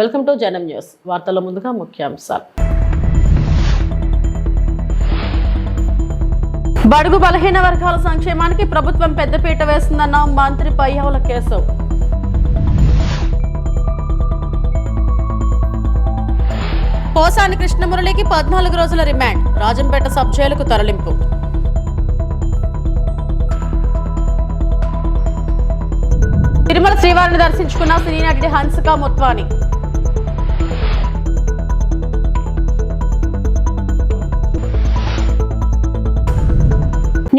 Welcome to జనం news. వార్తల ముందుగా ముఖ్యాంశాలు. బడుగు బలహీన వర్గాల సంక్షేమానికి ప్రభుత్వం పెద్దపీట వేస్తుందన్న మంత్రి పయ్యావుల కేశవ్. పోసాని కృష్ణమురళికి పద్నాలుగు రోజుల రిమాండ్. రాజంపేట సబ్ జైలుకు తరలింపు. తిరుమల శ్రీవారిని దర్శించుకున్న సినీ నటి హన్సిక మొత్వాని.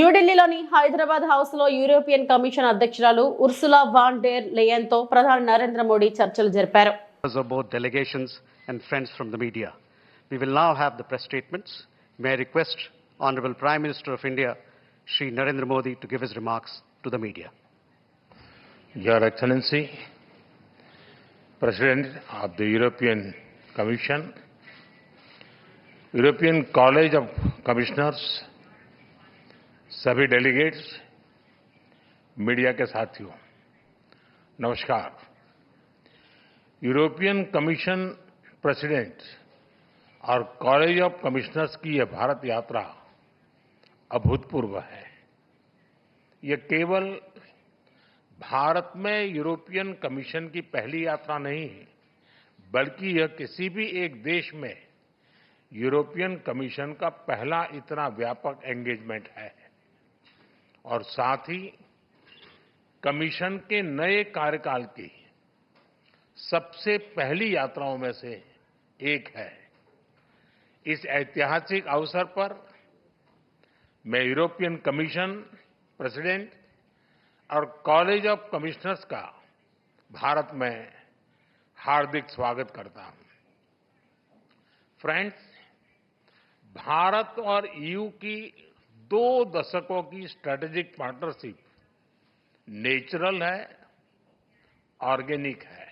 న్యూఢిల్లీలోని హైదరాబాద్ హౌస్లో యూరోపియన్ కమిషన్ అధ్యక్షురాలు ఉర్సులా వాన్ డేర్ లేయన్తో ప్రధాని నరేంద్ర మోడీ చర్చలు జరిపారు both delegations and friends from the media. We will now have the press statements. May I request Honorable Prime Minister of India, Shri Narendra Modi, to give his remarks to the media. Your Excellency, President of the European Commission, European College of Commissioners, सभी delegates media के साथियों, नमस्कार। European commission president और college of commissioners की यह भारत यात्रा अभूतपूर्व है। यह केवल भारत में यूरोपियन कमीशन की पहली यात्रा नहीं है बल्कि यह किसी भी एक देश में यूरोपियन कमीशन का पहला इतना व्यापक एंगेजमेंट है। और साथ ही कमीशन के नए कार्यकाल की सबसे पहली यात्राओं में से एक है। इस ऐतिहासिक अवसर पर मैं यूरोपियन कमीशन प्रेसिडेंट और कॉलेज ऑफ़ कमिश्नर्स का भारत में हार्दिक स्वागत करता हूँ। फ्रेंड्स, भारत और ईयू की दो दशकों की स्ट्रेटेजिक पार्टनरशिप नेचुरल है ऑर्गेनिक है।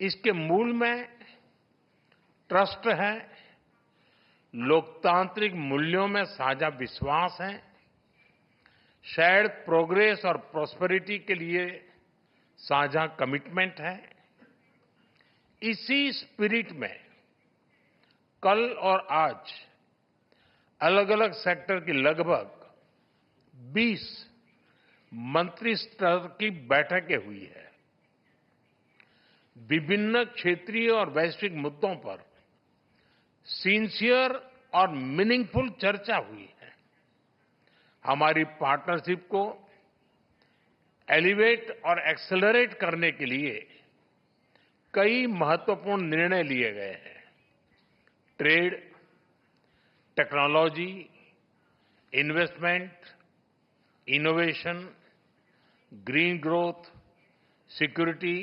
इसके मूल में ट्रस्ट है, लोकतांत्रिक मूल्यों में साझा विश्वास है शेयर्ड प्रोग्रेस और प्रॉस्पेरिटी के लिए साझा कमिटमेंट है। इसी स्पिरिट में कल और आज अलग अलग सेक्टर की लगभग 20 मंत्री स्तर की बैठकें हुई है। विभिन्न क्षेत्रीय और वैश्विक मुद्दों पर सिंसियर और मीनिंगफुल चर्चा हुई है। हमारी पार्टनरशिप को एलिवेट और एक्सेलरेट करने के लिए कई महत्वपूर्ण निर्णय लिए गए हैं। Trade technology investment innovation green growth security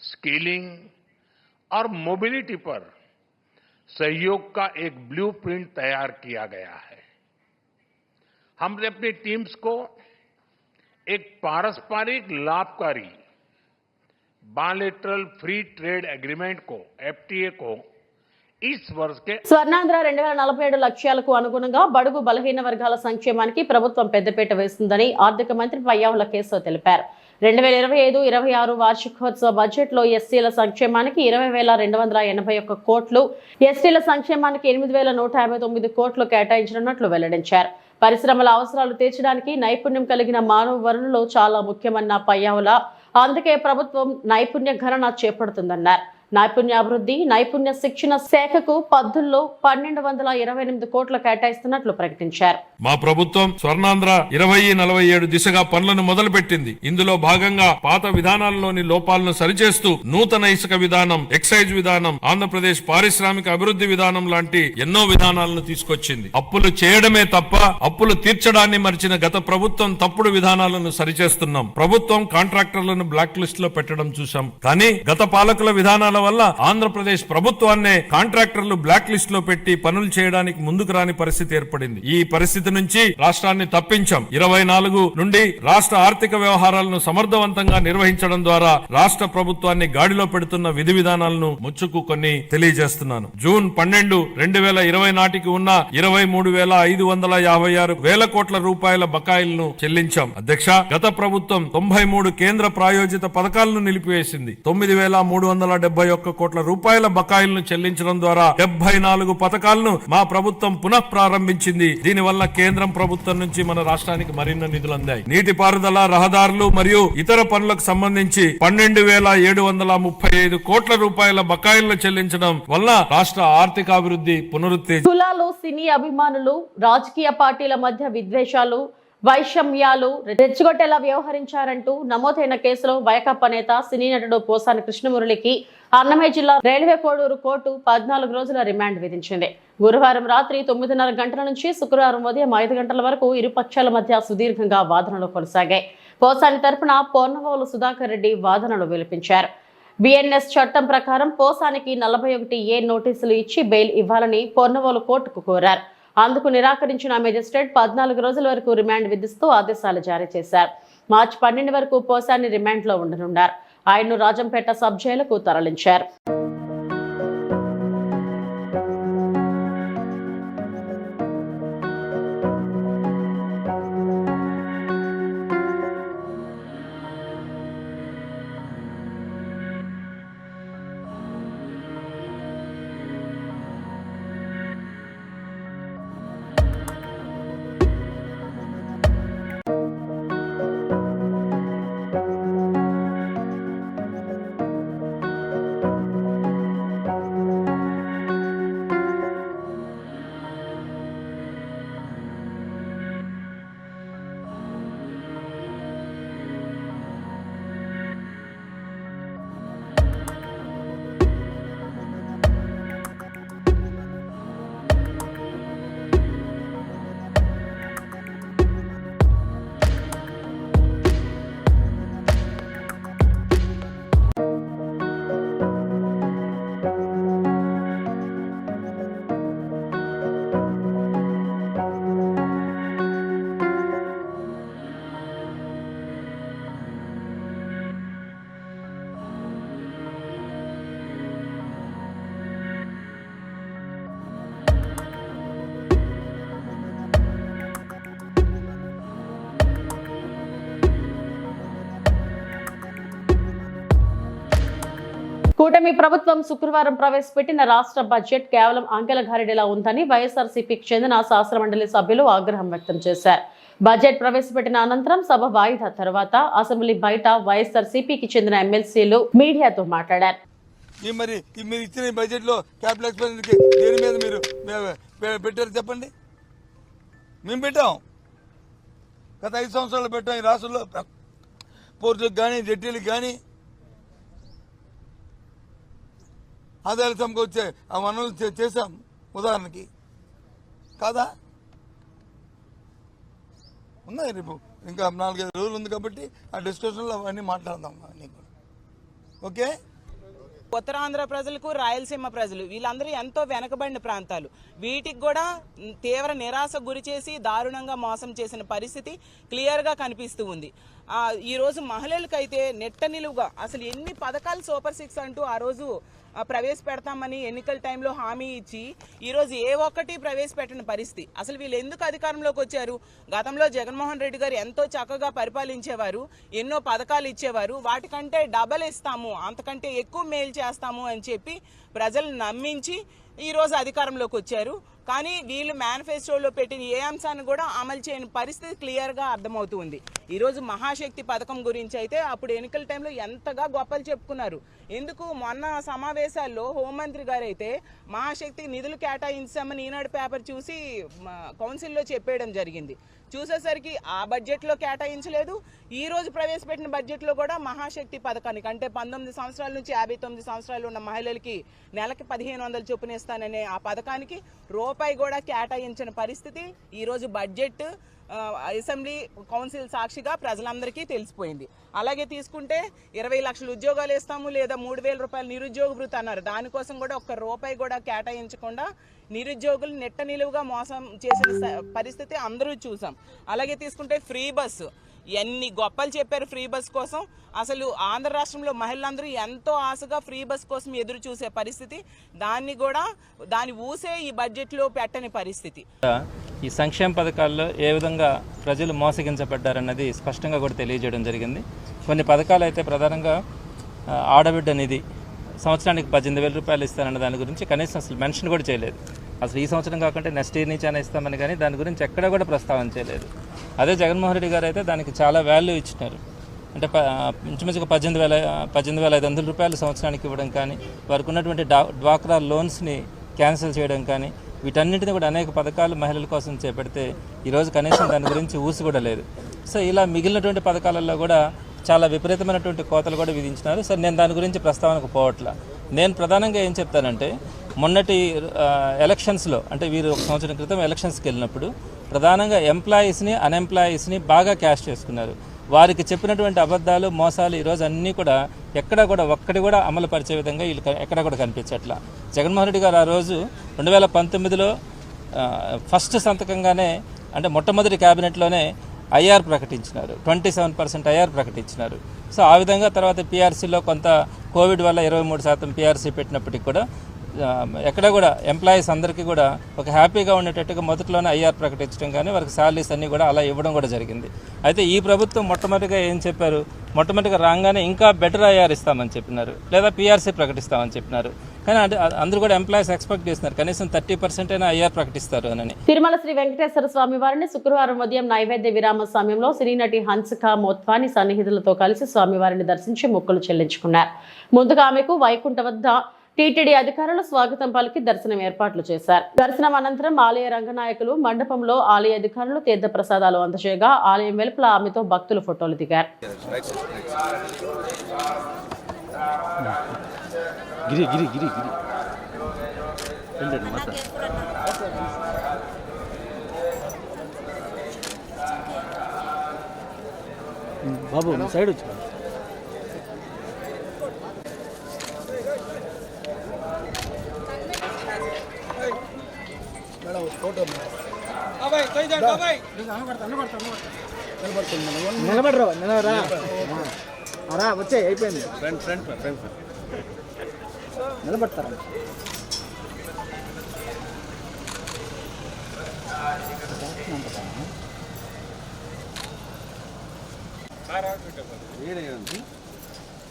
skilling और मोबिलिटी पर सहयोग का एक ब्लूप्रिंट तैयार किया गया है। हमने अपनी टीम्स को एक पारस्परिक लाभकारी बायलेटरल फ्री ट्रेड एग्रीमेंट को एफटीए को స్వర్ణాంధ్ర రెండు వేల నలభై ఏడు లక్ష్యాలకు అనుగుణంగా బడుగు బలహీన వర్గాల సంక్షేమానికి ప్రభుత్వం పెద్దపీట వేస్తుందని ఆర్థిక మంత్రి పయ్యావుల కేశవ్ తెలిపారు. రెండు వేల ఇరవై ఐదు ఇరవై ఆరు వార్షికోత్సవ బడ్జెట్లో ఎస్సీల సంక్షేమానికి ఇరవై వేల రెండు వందల ఎనభై ఒక్క కోట్లు ఎస్టీల సంక్షేమానికి ఎనిమిది వేల నూట యాభై తొమ్మిది కోట్లు కేటాయించనున్నట్లు వెల్లడించారు. పరిశ్రమల అవసరాలు తీర్చడానికి నైపుణ్యం కలిగిన మానవ వనరులు చాలా ముఖ్యమన్న పయ్యావుల అందుకే ప్రభుత్వం నైపుణ్య గణన చేపడుతుందన్నారు. నైపుణ్యాభివృద్ధి నైపుణ్య శిక్షణ శాఖకు పద్దుల్లో పన్నెండు వందల ఇరవై ఎనిమిది కోట్లు కేటాయిస్తున్నట్లు ప్రకటించారు. మా ప్రభుత్వం స్వర్ణాంధ్ర ఇరవై నలభై ఏడు దిశగా పనులను మొదలుపెట్టింది. ఇందులో భాగంగా పాత విధానాల్లోని లోపాలను సరిచేస్తూ నూతన ఇసుక విధానం ఎక్సైజ్ విధానం ఆంధ్రప్రదేశ్ పారిశ్రామిక అభివృద్ధి విధానం లాంటి ఎన్నో విధానాలను తీసుకొచ్చింది. అప్పులు చేయడమే తప్ప అప్పులు తీర్చడాన్ని మరిచిన గత ప్రభుత్వం తప్పుడు విధానాలను సరిచేస్తున్నాం. ప్రభుత్వం కాంట్రాక్టర్లను బ్లాక్ లిస్ట్లో పెట్టడం చూశాం. కానీ గత పాలకుల విధానాల వల్ల ఆంధ్రప్రదేశ్ ప్రభుత్వాన్నే కాంట్రాక్టర్లు బ్లాక్ లిస్ట్లో పెట్టి పనులు చేయడానికి ముందుకు రాని పరిస్థితి ఏర్పడింది. ఈ పరిస్థితి నుంచి రాష్ట్రాన్ని తప్పించాం. ఇరవై నాలుగు నుండి రాష్ట్ర ఆర్థిక వ్యవహారాలను సమర్థవంతంగా నిర్వహించడం ద్వారా రాష్ట్ర ప్రభుత్వాన్ని గాడిలో పెడుతున్న విధి విధానాలను ముచ్చుకు కొన్ని తెలియజేస్తున్నాను. జూన్ పన్నెండు రెండు వేల ఇరవై నాటికి ఉన్న ఇరవై మూడు వేల ఐదు వందల యాభై ఆరు వేల కోట్ల రూపాయల బకాయిలను చెల్లించాం. అధ్యక్ష గత ప్రభుత్వం తొంభై మూడు కేంద్ర ప్రాయోజిత పథకాలను నిలిపివేసింది. తొమ్మిది వేల మూడు వందల డెబ్బై ఒక్క కోట్ల రూపాయల బకాయిలను చెల్లించడం ద్వారా డెబ్బై నాలుగు పథకాలను మా ప్రభుత్వం పునః ప్రారంభించింది. దీనివల్ల కేంద్రం ప్రభుత్వం నుంచి మన రాష్ట్రానికి మరిన్ని నిధులు అందాయి. నీటిపారుదల రహదారులు మరియు ఇతర పనులకు సంబంధించి పన్నెండు వేల ఏడు వందల ముప్పై ఐదు కోట్ల రూపాయల బకాయిలను చెల్లించడం వల్ల రాష్ట్ర ఆర్థికాభివృద్ధి పునరుత్తేజ కులాలు సినీ అభిమానులు రాజకీయ పార్టీల మధ్య విద్వేషాలు వైషమ్యాలు రెచ్చగొట్టేలా వ్యవహరించారంటూ నమోదైన కేసులో వైకాపా నేత సినీ నటుడు పోసాని కృష్ణమురళికి అన్నమయ్య జిల్లా రైల్వే కోడూరు కోర్టు పద్నాలుగు రోజుల రిమాండ్ విధించింది. గురువారం రాత్రి తొమ్మిదిన్నర గంటల నుంచి శుక్రవారం ఉదయం ఐదు గంటల వరకు ఇరు పక్షాల మధ్య సుదీర్ఘంగా వాదనలు కొనసాగాయి. పోసాని తరపున పొన్నవోలు సుధాకర్ రెడ్డి వాదనలు విలిపించారు బిఎన్ఎస్ చట్టం ప్రకారం పోసానికి నలభై ఒకటి ఏ నోటీసులు ఇచ్చి బెయిల్ ఇవ్వాలని పొన్నవోలు కోర్టుకు కోరారు. అందుకు నిరాకరించిన మెజిస్ట్రేట్ పద్నాలుగు రోజుల వరకు రిమాండ్ విధిస్తూ ఆదేశాలు జారీ చేశారు. మార్చి పన్నెండు వరకు పోసాని రిమాండ్లో ఉండనున్నారు. ఆయన్ను రాజంపేట సబ్ జైలుకు తరలించారు. కూటమి ప్రభుత్వం శుక్రవారం ప్రవేశపెట్టిన రాష్ట్ర బడ్జెట్ కేవలం అంకెల ఘారిడిలా ఉందని వైఎస్ఆర్సీపీకి చెందిన శాసనమండలి సభ్యులు ఆగ్రహం వ్యక్తం చేశారు. బడ్జెట్ ప్రవేశపెట్టిన అనంతరం సభ వాయిదా తర్వాత అసెంబ్లీ బయట వైఎస్ఆర్సీపీకి చెందిన ఎమ్మెల్సీలు మీడియాతో మాట్లాడారు. మరి మీరు ఇచ్చిన బడ్జెట్ బడ్జెట్లో క్యాపిటల్ ఎక్స్పెండిచర్ దేని మీద మీరు పెట్టారు చెప్పండి? మేము పెట్టాం. గత ఐదు సంవత్సరాలు పెట్టాం ఈ రాష్ట్రంలో. పోర్టులకు కానీ జట్టీలకు కానీ ఆదాయాలు సమకూర్చే ఆ వనరులు చేశాం ఉదాహరణకి. కాదా? ఉన్నాయి రేపు. ఇంకా నాలుగైదు రోజులు ఉంది కాబట్టి ఆ డిస్కషన్లో అవన్నీ మాట్లాడదాం నీకు ఓకే? ఉత్తరాంధ్ర ప్రజలకు రాయలసీమ ప్రజలు వీళ్ళందరూ ఎంతో వెనకబడిన ప్రాంతాలు. వీటికి కూడా తీవ్ర నిరాశ గురి చేసి దారుణంగా మోసం చేసిన పరిస్థితి క్లియర్గా కనిపిస్తూ ఉంది. ఈరోజు మహిళలకైతే నెట్ట నిలువుగా అసలు ఎన్ని పథకాలు సూపర్ సిక్స్ అంటూ ఆ రోజు ప్రవేశపెడతామని ఎన్నికల టైంలో హామీ ఇచ్చి ఈరోజు ఏ ఒక్కటి ప్రవేశపెట్టని పరిస్థితి. అసలు వీళ్ళు ఎందుకు అధికారంలోకి వచ్చారు? గతంలో జగన్మోహన్ రెడ్డి గారు ఎంతో చక్కగా పరిపాలించేవారు ఎన్నో పథకాలు ఇచ్చేవారు. వాటికంటే డబల్ ఇస్తాము అంతకంటే ఎక్కువ మేలు చేస్తాము అని చెప్పి ప్రజలను నమ్మించి ఈరోజు అధికారంలోకి వచ్చారు. కానీ వీళ్ళు మేనిఫెస్టోలో పెట్టిన ఏ అంశాన్ని కూడా అమలు చేయని పరిస్థితి క్లియర్గా అర్థమవుతుంది. ఈరోజు మహాశక్తి పథకం గురించి అయితే అప్పుడు ఎన్నికల టైంలో ఎంతగా గొప్పలు చెప్పుకున్నారు. ఎందుకు? మొన్న సమావేశాల్లో హోంమంత్రి గారు అయితే మహాశక్తి నిధులు కేటాయించామని ఈనాడు పేపర్ చూసి కౌన్సిల్లో చెప్పేయడం జరిగింది. చూసేసరికి ఆ బడ్జెట్లో కేటాయించలేదు. ఈ రోజు ప్రవేశపెట్టిన బడ్జెట్లో కూడా మహాశక్తి పథకానికి అంటే పంతొమ్మిది సంవత్సరాల నుంచి యాభై తొమ్మిది సంవత్సరాలు ఉన్న మహిళలకి నెలకి పదిహేను వందలు చొప్పున ఇస్తాననే ఆ పథకానికి రూపాయి కూడా కేటాయించిన పరిస్థితి. ఈరోజు బడ్జెట్ అసెంబ్లీ కౌన్సిల్ సాక్షిగా ప్రజలందరికీ తెలిసిపోయింది. అలాగే తీసుకుంటే ఇరవై లక్షల ఉద్యోగాలు ఇస్తాము లేదా మూడు వేల రూపాయలు నిరుద్యోగ భృతి అన్నారు. దానికోసం కూడా ఒక్క రూపాయి కూడా కేటాయించకుండా నిరుద్యోగులు నెట్ట నిలువుగా మోసం చేసిన పరిస్థితి అందరూ చూసాం. అలాగే తీసుకుంటే ఫ్రీ బస్సు ఎన్ని గొప్పలు చెప్పారు ఫ్రీ బస్ కోసం. అసలు ఆంధ్ర రాష్ట్రంలో మహిళలందరూ ఎంతో ఆశగా ఫ్రీ బస్ కోసం ఎదురు చూసే పరిస్థితి. దాన్ని కూడా దాని ఊసే ఈ బడ్జెట్లో పెట్టని పరిస్థితి. ఈ సంక్షేమ పథకాల్లో ఏ విధంగా ప్రజలు మోసగించబడ్డారన్నది స్పష్టంగా కూడా తెలియజేయడం జరిగింది. కొన్ని పథకాలు అయితే ప్రధానంగా ఆడబిడ్డ నిధి సంవత్సరానికి పద్దెనిమిది వేల రూపాయలు ఇస్తానన్న దాని గురించి కనీసం అసలు మెన్షన్ కూడా చేయలేదు. అసలు ఈ సంవత్సరం కాకుండా నెక్స్ట్ ఇయర్ నుంచి అయినా ఇస్తామని కానీ దాని గురించి ఎక్కడ కూడా ప్రస్తావన చేయలేదు. అదే జగన్మోహన్ రెడ్డి గారు అయితే దానికి చాలా వాల్యూ ఇచ్చినారు. అంటే ఇంచుమించుగా పద్దెనిమిది వేల పద్దెనిమిది వేల ఐదు వందల రూపాయలు సంవత్సరానికి ఇవ్వడం కానీ వారికి ఉన్నటువంటి డా డ్వాక్రా లోన్స్ని క్యాన్సిల్ చేయడం కానీ వీటన్నిటిని కూడా అనేక పథకాలు మహిళల కోసం చేపడితే ఈరోజు కనీసం దాని గురించి ఊసి కూడా లేదు. సో ఇలా మిగిలినటువంటి పథకాలలో కూడా చాలా విపరీతమైనటువంటి కోతలు కూడా విధించినారు. సరే నేను దాని గురించి ప్రస్తావనకు పోవట్లా. నేను ప్రధానంగా ఏం చెప్తానంటే మొన్నటి ఎలక్షన్స్లో అంటే వీరు ఒక సంవత్సరం క్రితం ఎలక్షన్స్కి వెళ్ళినప్పుడు ప్రధానంగా ఎంప్లాయీస్ని అన్ఎంప్లాయీస్ని బాగా క్యాష్ చేసుకున్నారు. వారికి చెప్పినటువంటి అబద్ధాలు మోసాలు ఈరోజు అన్నీ కూడా ఎక్కడ కూడా ఒక్కటి కూడా అమలు పరిచే విధంగా వీళ్ళు ఎక్కడ కూడా కనిపించట్లా. జగన్మోహన్ రెడ్డి గారు ఆ రోజు రెండు వేల పంతొమ్మిదిలో ఫస్ట్ సంతకంగానే అంటే మొట్టమొదటి క్యాబినెట్లోనే ఐఆర్ ప్రకటించినారు. ట్వంటీ సెవెన్ పర్సెంట్ ఐఆర్ ప్రకటించినారు. సో ఆ విధంగా తర్వాత పీఆర్సీలో కొంత కోవిడ్ వల్ల ఇరవై మూడు శాతం పీఆర్సీ పెట్టినప్పటికీ కూడా ఎక్కడ కూడా ఎంప్లాయీస్ అందరికీ కూడా ఒక హ్యాపీగా ఉండేటట్టుగా మొదట్లోనే ఐఆర్ ప్రకటించడం కానీ వారికి శాలరీస్ అన్నీ కూడా అలా ఇవ్వడం కూడా జరిగింది. అయితే ఈ ప్రభుత్వం మొట్టమొదటిగా ఏం చెప్పారు? మొట్టమొదటిగా రాగానే ఇంకా బెటర్ ఐఆర్ ఇస్తామని చెప్పినారు. లేదా పీఆర్సీ ప్రకటిస్తామని చెప్పినారు. కానీ అందరూ కూడా ఎంప్లాయీస్ ఎక్స్పెక్ట్ చేస్తున్నారు. కనీసం థర్టీ పర్సెంట్ అయినా ఐఆర్ ప్రకటిస్తారు అని తిరుమల శ్రీ వెంకటేశ్వర స్వామి వారిని శుక్రవారం ఉదయం నైవేద్య విరామ సమయంలో సినీనటి హన్సిక మోత్వాని సన్నిహితులతో కలిసి స్వామివారిని దర్శించి మొక్కులు చెల్లించుకున్నారు. ముందుగా ఆమెకు వైకుంఠ వద్ద టీటీడీ అధికారులు స్వాగతం పలికి దర్శనం ఏర్పాట్లు చేశారు. దర్శనం అనంతరం ఆలయ రంగనాయకులు మండపంలో ఆలయ అధికారులు తీర్థ ప్రసాదాలు అందజేయగా ఆలయం వెలుపల ఆమెతో భక్తులు ఫోటోలు దిగారు. గిరి గిరి గిరి గిరి. బాబు సైడ్ వచ్చి నిలబడరా వచ్చే అయిపోయింది. నిలబడతారా?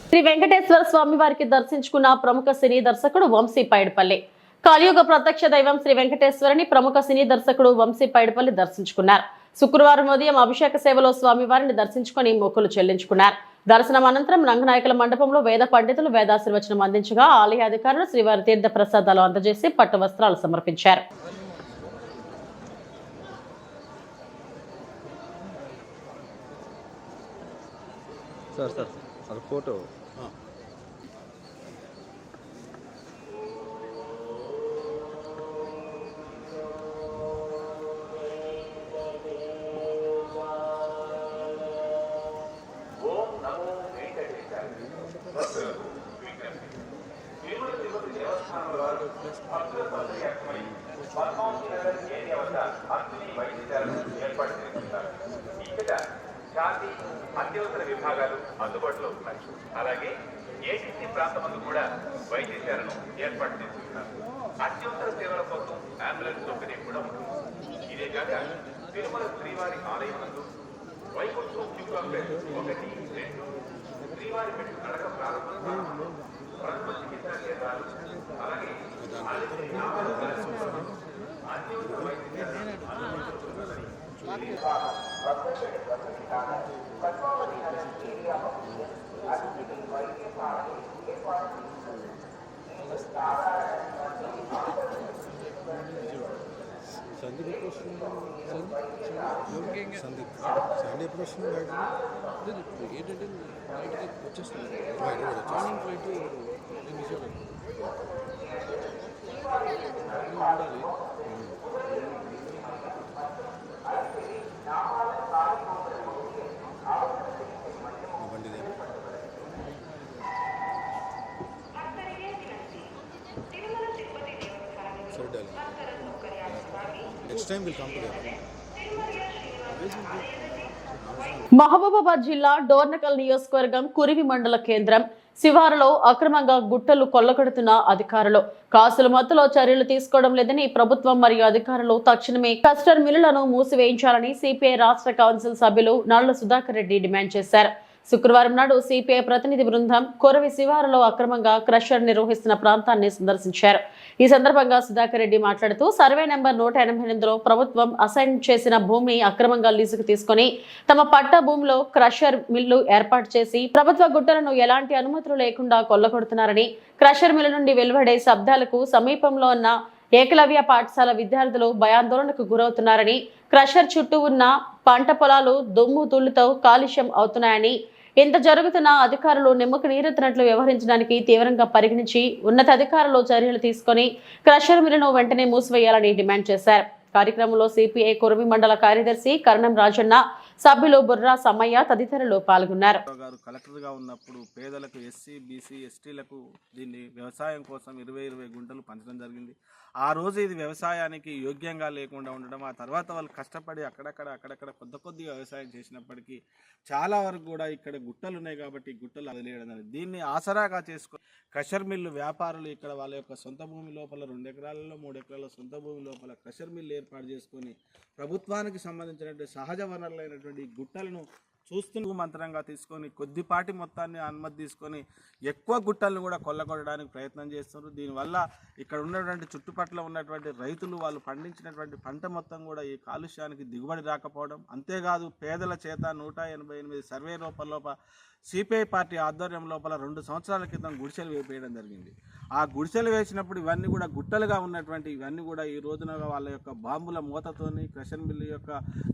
శ్రీ వెంకటేశ్వర స్వామి వారికి దర్శించుకున్న ప్రముఖ సినీ దర్శకుడు వంశీ పైడిపల్లి కలియుగ ప్రత్యక్ష దైవం శ్రీ వెంకటేశ్వరుని ప్రముఖ సినీ దర్శకుడు వంశీ పైడిపల్లి దర్శించుకున్నారు. శుక్రవారం ఉదయం అభిషేక సేవలో స్వామివారిని దర్శించుకొని మొక్కులు చెల్లించుకున్నారు. దర్శనం అనంతరం రంగనాయకుల మండపంలో వేద పండితులు వేదాశీర్వచనం అందించగా ఆలయ అధికారులు శ్రీవారి తీర్థ ప్రసాదాలు అందజేసి పట్టు వస్త్రాలు సమర్పించారు. Sir sir sir photo. ATC కూడా వైద్య సేవలను ఏర్పాటు చేస్తున్నారు. అత్యవసర సేవల కోసం అంబులెన్స్ సౌకర్యం కూడా ఉంటుంది ఇదే కాక తిరుమల శ్రీవారి ఆలయం నందు వైకుంఠం క్యూ ఒకటి రెండు శ్రీవారి పెట్టు నడక ప్రారంభం ప్రథమ చికిత్స కేంద్రాలు అలాగే సందీప్ వ్యాపార అత్యవసర వైద్య సేవలు సండే ఎప్పుడు వస్తుంది బయటకి ఏంటంటే వచ్చేస్తుంది మార్నింగ్ ఫ్లైట్ నేను విజయవాడ ఉండాలి next time will come together Mahabubabad జిల్లా డోర్నకల్ నియోజకవర్గం కురివి మండల కేంద్రం. శివారులో అక్రమంగా గుట్టలు కొల్లగొడుతున్న అధికారులు. కాసుల మత్తులో చర్యలు తీసుకోవడం లేదని ప్రభుత్వం మరియు అధికారులు తక్షణమే కస్టర్ మిల్లులను మూసివేయించాలని సిపిఐ రాష్ట్ర కౌన్సిల్ సభ్యులు నల్ల సుధాకర్ రెడ్డి డిమాండ్ చేశారు. శుక్రవారం నాడు సిపిఐ ప్రతినిధి బృందం కొరవి శివారులో అక్రమంగా క్రషర్ నిర్వహిస్తున్న ప్రాంతాన్ని సందర్శించారు. ఈ సందర్భంగా సుధాకర్ రెడ్డి మాట్లాడుతూ సర్వే నెంబర్ నూట ఎనభై ఎనిమిదిలో ప్రభుత్వం అసైన్ చేసిన భూమిని అక్రమంగా లీజుకు తీసుకొని తమ పట్ట భూమిలో క్రషర్ మిల్లు ఏర్పాటు చేసి ప్రభుత్వ గుట్టలను ఎలాంటి అనుమతులు లేకుండా కొల్లగొడుతున్నారని క్రషర్ మిల్లు నుండి వెలువడే శబ్దాలకు సమీపంలో ఉన్న ఏకలవ్య పాఠశాల విద్యార్థులు భయాందోళనకు గురవుతున్నారని క్రషర్ చుట్టూ ఉన్న పంట పొలాలు దుమ్ము తుళ్ళుతో కాలుష్యం అవుతున్నాయని ఇంత జరుగుతున్న అధికారులు నిమ్మకు నీరెత్తినట్లు వ్యవహరించడానికి తీవ్రంగా పరిగణించి ఉన్నతాధికారులు చర్యలు తీసుకొని క్రషర్ మిల్లును వెంటనే మూసివేయాలని డిమాండ్ చేశారు. కార్యక్రమంలో సిపిఐ కురవి మండల కార్యదర్శి కరణం రాజన్న సభ్యులు బుర్రా సమ్మయ్య తదితరులు పాల్గొన్నారు. కలెక్టర్గా ఉన్నప్పుడు పేదలకు ఎస్సీ బీసీ ఎస్టీలకు దీన్ని వ్యవసాయం కోసం ఇరవై ఇరవై గుంటలు పంచడం జరిగింది. ఆ రోజు ఇది వ్యవసాయానికి యోగ్యంగా లేకుండా ఉండడం ఆ తర్వాత వాళ్ళు కష్టపడి అక్కడక్కడ అక్కడక్కడ కొద్ది కొద్దిగా వ్యవసాయం చేసినప్పటికీ చాలా వరకు కూడా ఇక్కడ గుట్టలు ఉన్నాయి కాబట్టి గుట్టలు వదిలేయడం అనేది దీన్ని ఆసరాగా చేసుకో క్రషర్ మిల్లు వ్యాపారులు ఇక్కడ వాళ్ళ యొక్క సొంత భూమి లోపల రెండు ఎకరాలలో మూడు ఎకరాల సొంత భూమి లోపల క్రషర్ మిల్లు ఏర్పాటు చేసుకొని ప్రభుత్వానికి సంబంధించినటువంటి సహజ వనరులైనటువంటి గుట్టలను చూస్తున్న మంత్రంగా తీసుకొని కొద్దిపాటి మొత్తాన్ని అనుమతి తీసుకొని ఎక్కువ గుట్టలను కూడా కొల్లగొట్టడానికి ప్రయత్నం చేస్తున్నారు. దీనివల్ల ఇక్కడ ఉన్నటువంటి చుట్టుపక్కల ఉన్నటువంటి రైతులు వాళ్ళు పండించినటువంటి పంట మొత్తం కూడా ఈ కాలుష్యానికి దిగుబడి రాకపోవడం అంతేకాదు పేదల చేత నూట ఎనభై ఎనిమిది సర్వే రూపంలోప సిపిఐ పార్టీ ఆధ్వర్యం లోపల రెండు సంవత్సరాల క్రితం గుడిసెలు వేపేయడం జరిగింది. ఆ గుడిసెలు వేసినప్పుడు ఇవన్నీ కూడా గుట్టలుగా ఉన్నటువంటి ఇవన్నీ కూడా ఈ రోజున వాళ్ళ యొక్క బాంబుల మూతతోని క్రషన్ బిల్లు యొక్క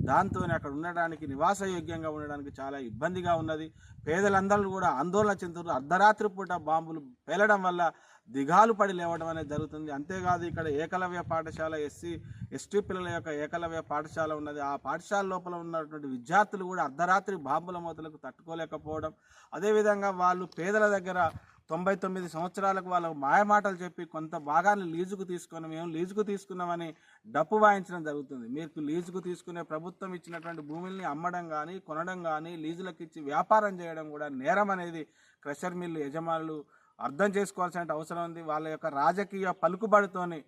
దాంతో అక్కడ ఉండడానికి నివాసయోగ్యంగా ఉండడానికి చాలా ఇబ్బందిగా ఉన్నది. పేదలందరూ కూడా ఆందోళన చెందుతున్నారు. అర్ధరాత్రి పూట బాంబులు పేలడం వల్ల దిగాలు పడి లేవడం అనేది జరుగుతుంది. అంతేకాదు ఇక్కడ ఏకలవ్య పాఠశాల ఎస్సీ ఎస్టీ పిల్లల యొక్క ఏకలవ్య పాఠశాల ఉన్నది. ఆ పాఠశాల లోపల ఉన్నటువంటి విద్యార్థులు కూడా అర్ధరాత్రి బాంబుల మూతలకు తట్టుకోలేకపోవడం అదేవిధంగా వాళ్ళు పేదల దగ్గర తొంభై తొమ్మిది సంవత్సరాలకు వాళ్ళకు మాయమాటలు చెప్పి కొంత భాగాన్ని లీజుకు తీసుకొని మేము లీజుకు తీసుకున్నామని డప్పు వాయించడం జరుగుతుంది. మీకు లీజుకు తీసుకునే ప్రభుత్వం ఇచ్చినటువంటి భూముల్ని అమ్మడం కానీ కొనడం కానీ లీజులకు ఇచ్చి వ్యాపారం చేయడం కూడా నేరం అనేది క్రషర్ మిల్లు యజమానులు అర్థం చేసుకోవాల్సిన అవసరం ఉంది. వాళ్ళ యొక్క రాజకీయ పలుకుబడితోని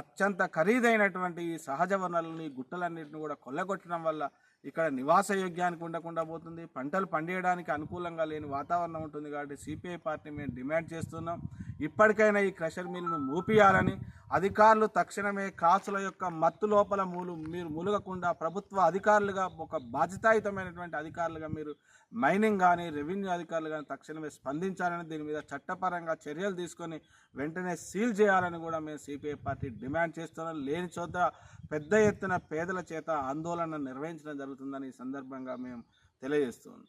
అత్యంత ఖరీదైనటువంటి ఈ సహజ వనరులని గుట్టలన్నింటిని కూడా కొల్లగొట్టడం వల్ల ఇక్కడ నివాస యోగ్యానికి ఉండకుండా పోతుంది. పంటలు పండియడానికి అనుకూలంగా లేని వాతావరణం ఉంటుంది కాబట్టి సిపిఐ పార్టీ మేము డిమాండ్ చేస్తున్నాం. ఇప్పటికైనా ఈ క్రషర్ మిల్లును మూపియాలని అధికారులు తక్షణమే కాసుల యొక్క మత్తు లోపల మూలు మీరు ములగకుండా ప్రభుత్వ అధికారులుగా ఒక బాధ్యతాయుతమైనటువంటి అధికారులుగా మీరు మైనింగ్ కానీ రెవెన్యూ అధికారులు కానీ తక్షణమే స్పందించాలని దీని మీద చట్టపరంగా చర్యలు తీసుకొని వెంటనే సీల్ చేయాలని కూడా మేము సిపిఐ పార్టీ డిమాండ్ చేస్తున్నాం. లేని చోట పెద్ద ఎత్తున పేదల చేత ఆందోళన నిర్వహించడం జరుగుతుందని ఈ సందర్భంగా మేము తెలియజేస్తున్నాం.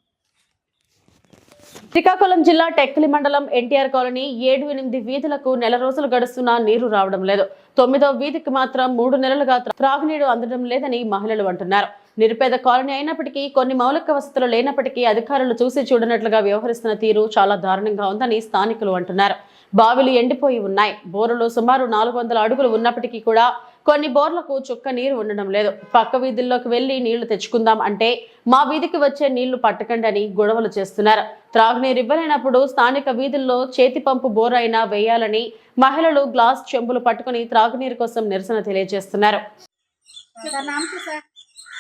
శ్రీకాకుళం జిల్లా టెక్కలి మండలం ఎన్టీఆర్ కాలనీ ఏడు ఎనిమిది వీధులకు నెల రోజులు గడుస్తున్నా నీరు రావడం లేదు. తొమ్మిదో వీధికి మాత్రం మూడు నెలలుగా త్రాగునీరు అందడం లేదని మహిళలు అంటున్నారు. నిరుపేద కాలనీ అయినప్పటికీ కొన్ని మౌలిక వసతులు లేనప్పటికీ అధికారులు చూసి చూడనట్లుగా వ్యవహరిస్తున్న తీరు చాలా దారుణంగా ఉందని స్థానికులు అంటున్నారు. బావిలు ఎండిపోయి ఉన్నాయి. బోరులు సుమారు నాలుగు వందల అడుగులు ఉన్నప్పటికీ కూడా కొన్ని బోర్లకు చుక్క నీరు ఉండడం లేదు. పక్క వీధుల్లోకి వెళ్ళి నీళ్ళు తెచ్చుకుందాం అంటే మా వీధికి వచ్చే నీళ్ళు పట్టకండి అని గొడవలు చేస్తున్నారు. త్రాగునీరు ఇవ్వలేనప్పుడు స్థానిక వీధుల్లో చేతి పంపు బోర్ అయినా వేయాలని మహిళలు గ్లాస్ చెంబులు పట్టుకుని త్రాగునీరు కోసం నిరసన తెలియజేస్తున్నారు.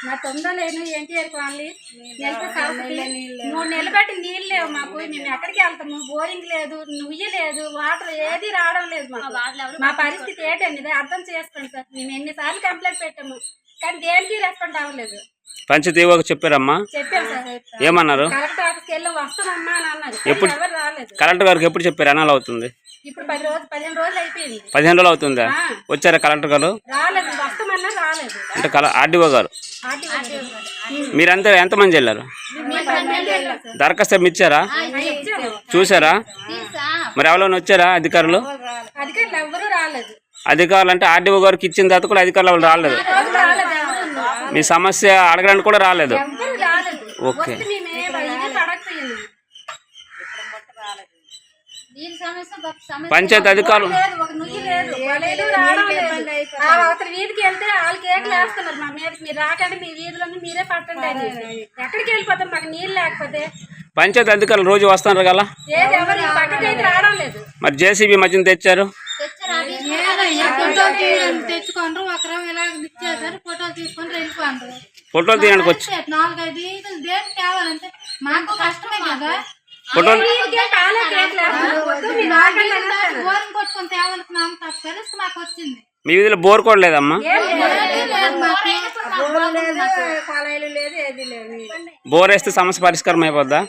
మా తొందరలేను ఎన్టీఆర్ కాలనీ నెలకు సరస్వతి మూడు నెలలు బట్టి నీళ్ళు లేవు మాకు. మేము ఎక్కడికి వెళ్తాము? బోరింగ్ లేదు నుయ్యి లేదు వాటర్ ఏది రావడం లేదు మాకు. మా పరిస్థితి ఏంటండి? అర్థం చేసుకోండి సార్. మేము ఎన్నిసార్లు కంప్లైంట్ పెట్టాము. కానీ దేనికి రెస్పాండ్ అవ్వలేదు. పంచదేవకు చెప్పారమ్మా. ఏమన్నారు? ఎప్పుడు? కలెక్టర్ గారికి ఎప్పుడు చెప్పారు అనాలు అవుతుంది? ఇప్పుడు పది రోజులు పదిహేను రోజులు అయిపోయింది. పదిహేను రోజులు అవుతుందా. వచ్చారా కలెక్టర్ గారు? రాలేదు వస్తామన్నా రాలేదు. అంటే కల ఆర్డీఓ గారు. మీరంతా ఎంతమంది వెళ్ళారు. దరఖాస్తు ఏమి ఇచ్చారా. చూసారా? మరి ఎవరైనా వచ్చారా అధికారులు? అధికారులు ఎవ్వరూ రాలేదు. అధికారులు అంటే ఆర్డీఓ గారికి ఇచ్చిన తర్వాత కూడా అధికారులు ఎవరు రాలేదు. మీ సమస్య అడగడానికి కూడా రాలేదు. ఓకే. పంచాయతీ అధికారులు. అవతల వీధికి వెళ్తే వేస్తున్నారు మా మీరు రాకండి మీ వీధిలోని మీరే పట్టండి ఎక్కడికి వెళ్ళిపోతాం? మాకు నీళ్ళు లేకపోతే పంచాయతీ అధికారులు రోజు వస్తున్నారు కదా? ఏది ఎవరు ఈ పక్కకైతే రావడం లేదు. మరి జేసీబీ మధ్యన తెచ్చారు? ఫోటోలు తీయడానికి వచ్చి ఫోటోలు మీ వీధిలో బోర్ కూడా లేదమ్మా? కాలేలు లేదు ఏది లేదు. బోర్ వేస్తే సమస్య పరిష్కారం అయిపోద్దా?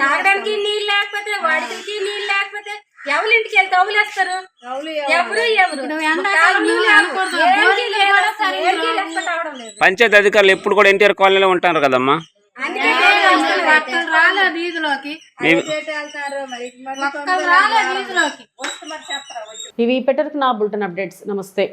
తాగడానికి నీళ్ళు లేకపోతే వాడికి నీళ్ళు లేకపోతే ఎవరి ఇంటికి వెళ్తే అవులేస్తారు ఎవరు ఎవరు. పంచాయతీ అధికారులు ఎప్పుడు కూడా ఎన్టీఆర్ కాలనీలో ఉంటారు కదమ్మా ఇవి ఇప్పటివరకు నా బులెటిన్ అప్డేట్స్ నమస్తే